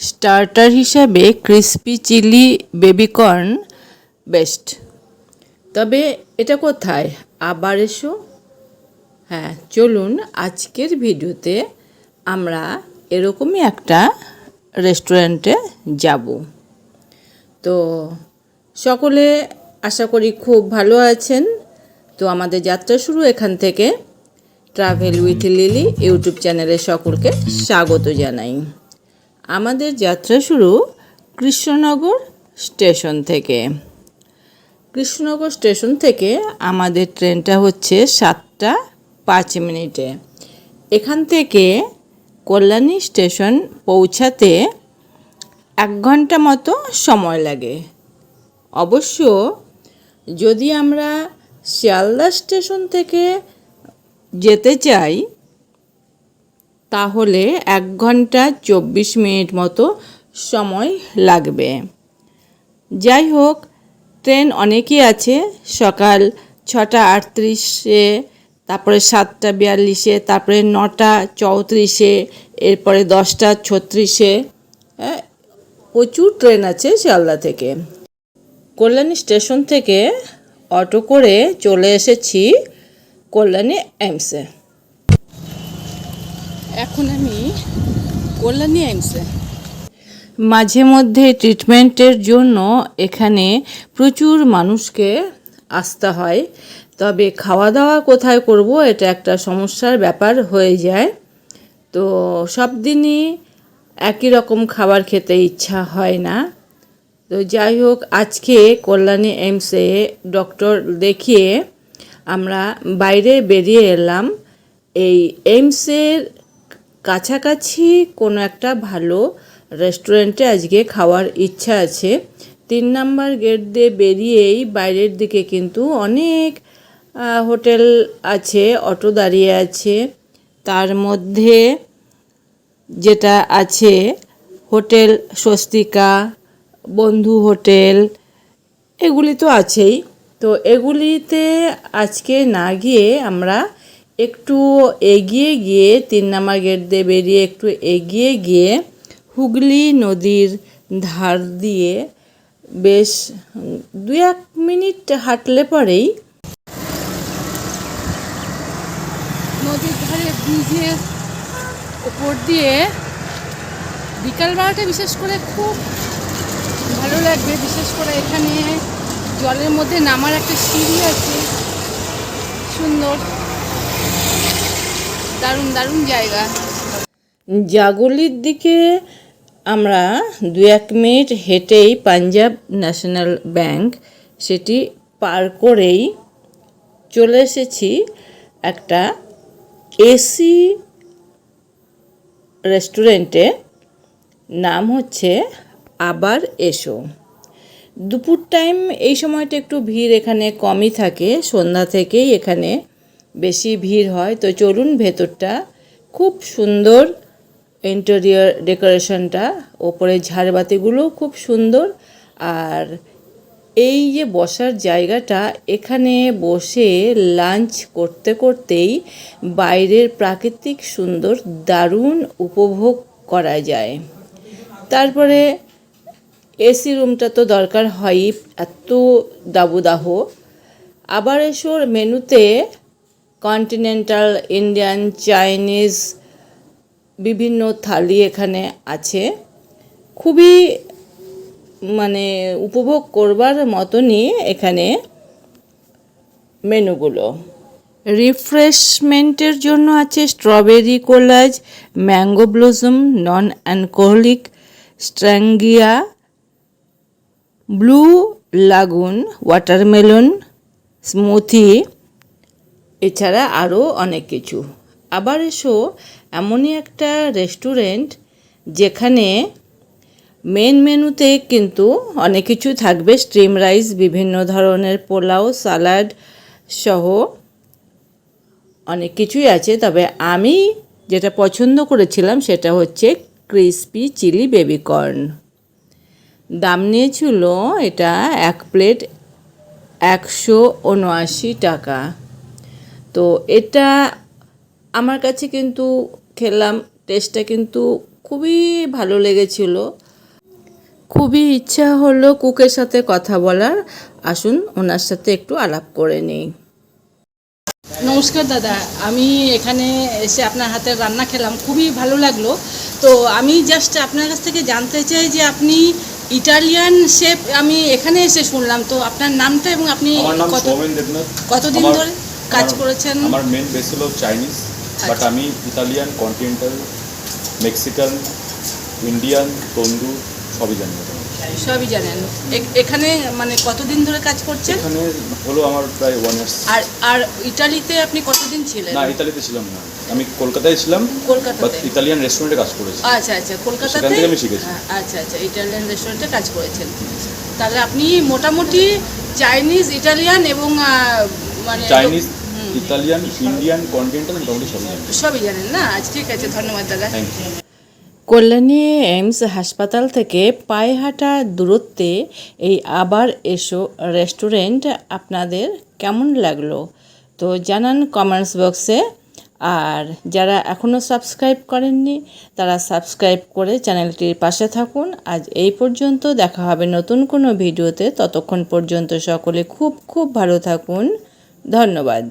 Starter হিসাবে crispy chilli baby corn best তবে এটা কোথায়? আবার এসো। হ্যাঁ চলুন আজকের ভিডিওতে আমরা এরকমই একটা রেস্টুরেন্টে যাব। তো সকলে আশা করি খুব ভালো আছেন। তো আমাদের যাত্রা শুরু এখান থেকে। ট্রাভেল উইথ লিলি ইউটিউব চ্যানেলে সকলকে স্বাগত জানাই। আমাদের যাত্রা শুরু কৃষ্ণনগর স্টেশন থেকে। কৃষ্ণনগর স্টেশন থেকে আমাদের ট্রেনটা হচ্ছে সাতটা পাঁচ মিনিটে। এখান থেকে কল্যাণী স্টেশন পৌঁছাতে এক ঘণ্টা মতো সময় লাগে। অবশ্য যদি আমরা শিয়ালদা স্টেশন থেকে যেতে চাই তাহলে এক ঘণ্টা চব্বিশ মিনিট মতো সময় লাগবে। যাই হোক, ট্রেন অনেকই আছে। সকাল ছটা আটত্রিশে, তারপরে সাতটা বিয়াল্লিশে, তারপরে নটা চৌত্রিশে, এরপরে দশটা ছত্রিশে। হ্যাঁ প্রচুর ট্রেন আছে শিয়ালদা থেকে। কল্যাণী স্টেশন থেকে অটো করে চলে এসেছি কল্যাণী এমসে। এখন আমি কল্যাণী এমসে মাঝে মধ্যে ট্রিটমেন্টের জন্য এখানে প্রচুর মানুষকে আসতে হয়। তবে খাওয়া দাওয়া কোথায় করব এটা একটা সমস্যার ব্যাপার হয়ে যায়। তো সব দিনই একই রকম খাবার খেতে ইচ্ছা হয় না। তো যাই হোক, আজকে কল্যাণী এইমসে ডক্টর দেখিয়ে আমরা বাইরে বেরিয়ে এলাম। এই এইমসের কাছাকাছি কোনো একটা ভালো রেস্টুরেন্টে আজকে খাওয়ার ইচ্ছা আছে। তিন নাম্বার গেট দিয়ে বেরিয়েই বাইরের দিকে কিন্তু অনেক হোটেল আছে, অটো দাঁড়িয়ে আছে। তার মধ্যে যেটা আছে, হোটেল স্বস্তিকা, বন্ধু হোটেল, এগুলি তো আছেই। তো এগুলিতে আজকে না গিয়ে আমরা একটু এগিয়ে গিয়ে তিন নাম্বার গেট দিয়ে বেরিয়ে একটু এগিয়ে গিয়ে হুগলি নদীর ধার দিয়ে বেশ দু এক মিনিট হাঁটলে পরেই নদীর ধারে ব্রিজের ওপর দিয়ে বিকালবেলাটা বিশেষ করে খুব ভালো লাগবে। বিশেষ করে এখানে জলের মধ্যে নামার একটা সিঁড়ি আছে। সুন্দর। দারুণ দারুণ জায়গা। জাগুলির দিকে আমরা দু এক মিনিট হেঁটেই পাঞ্জাব ন্যাশনাল ব্যাংক সেটি পার করেই চলে এসেছি একটা এসি রেস্টুরেন্টে। নাম হচ্ছে আবার এসো। দুপুর টাইম এই সময়টা একটু ভিড় এখানে কমই থাকে, সন্ধ্যা থেকেই এখানে বেশি ভিড় হয়, তো চলুন ভেতরটা খুব সুন্দর ইন্টেরিয়র ডেকোরেশনটা ওপরে ঝাড়বাতিগুলোও খুব সুন্দর। আর এই যে বসার জায়গাটা, এখানে বসে লাঞ্চ করতে করতেই বাইরের প্রাকৃতিক সুন্দর দারুণ উপভোগ করা যায়। তারপরে এসি রুমটা তো দরকার হয়ই, এত দাবুদাহ। আবার এসোর মেনুতে কন্টিনেন্টাল ইন্ডিয়ান চাইনিজ বিভিন্ন থালি এখানে আছে। খুবই মানে উপভোগ করবার মতনই এখানে মেনুগুলো। রিফ্রেশমেন্টের জন্য আছে strawberry colada, mango blossom non alcoholic স্ট্র্যাঙ্গিয়া blue lagoon, watermelon, smoothie এছাড়া আরও অনেক কিছু। আবার এসো, এমনই একটা রেস্টুরেন্ট যেখানে মেন মেনুতে কিন্তু অনেক কিছু থাকবে। স্ট্রিম রাইস, বিভিন্ন ধরনের পোলাও, সালাড সহ অনেক কিছুই আছে। তবে আমি যেটা পছন্দ করেছিলাম সেটা হচ্ছে ক্রিসপি চিলি বেবিকর্ন। দাম নিয়েছিল এটা এক প্লেট একশো উনআশি টাকা। তো এটা আমার কাছে কিন্তু খেলাম টেস্টটা কিন্তু খুবই ভালো লেগেছিল। খুবই ইচ্ছা হলো কুকের সাথে কথা বলার। আসুন ওনার সাথে একটু আলাপ করে নিই। নমস্কার দাদা আমি এখানে এসে আপনার হাতের রান্না খেলাম খুবই ভালো লাগল। তো আমি জাস্ট আপনার কাছ থেকে জানতে চাই যে আপনি ইটালিয়ান শেফ আমি এখানে এসে শুনলাম। তো আপনার নামটা এবং আপনি কত কতদিন ধরে কাজ করেছেন। আমার মেন বেস হলো চাইনিজ বাট আচ্ছা। আমি Italian continental Mexican Indian tandoor সবই জানি। সবই জানেন। এখানে মানে কতদিন ধরে কাজ করছেন? এখানে হলো আমার প্রায় ওয়ান ইয়ার্স আর আর ইটালিতে আপনি কতদিন ছিলেন? না ইতালিতে ছিলাম না। আমি কলকাতায় ছিলাম বাট কলকাতাতে ইতালিয়ান রেস্টুরেন্টে কাজ করেছি। আচ্ছা আচ্ছা কলকাতাতে? সেখান থেকে আমি শিখেছি। হ্যাঁ, আচ্ছা আচ্ছা ইটালিয়ান রেস্টুরেন্টে কাজ করেছেন। তাহলে আপনি মোটামুটি চাইনিজ ইটালিয়ান এবং মানে চাইনিজ ইতালিয়ান ইন্ডিয়ান কন্টিনেন্টাল মোটামুটি সবই জানি সবই জানেন না? আচ্ছা ঠিক আছে ধন্যবাদ দাদা। থ্যাংক ইউ কল্যাণী এইমস হাসপাতাল থেকে পায়ে হাঁটা দূরত্বে এই আবার এসো রেস্টুরেন্ট আপনাদের কেমন লাগল? তো জানান কমেন্টস বক্সে আর যারা এখনও সাবস্ক্রাইব করেননি তারা সাবস্ক্রাইব করে চ্যানেলটির পাশে থাকুন। আজ এই পর্যন্ত দেখা হবে নতুন কোনো ভিডিওতে। ততক্ষণ পর্যন্ত সকলে খুব খুব ভালো থাকুন। ধন্যবাদ।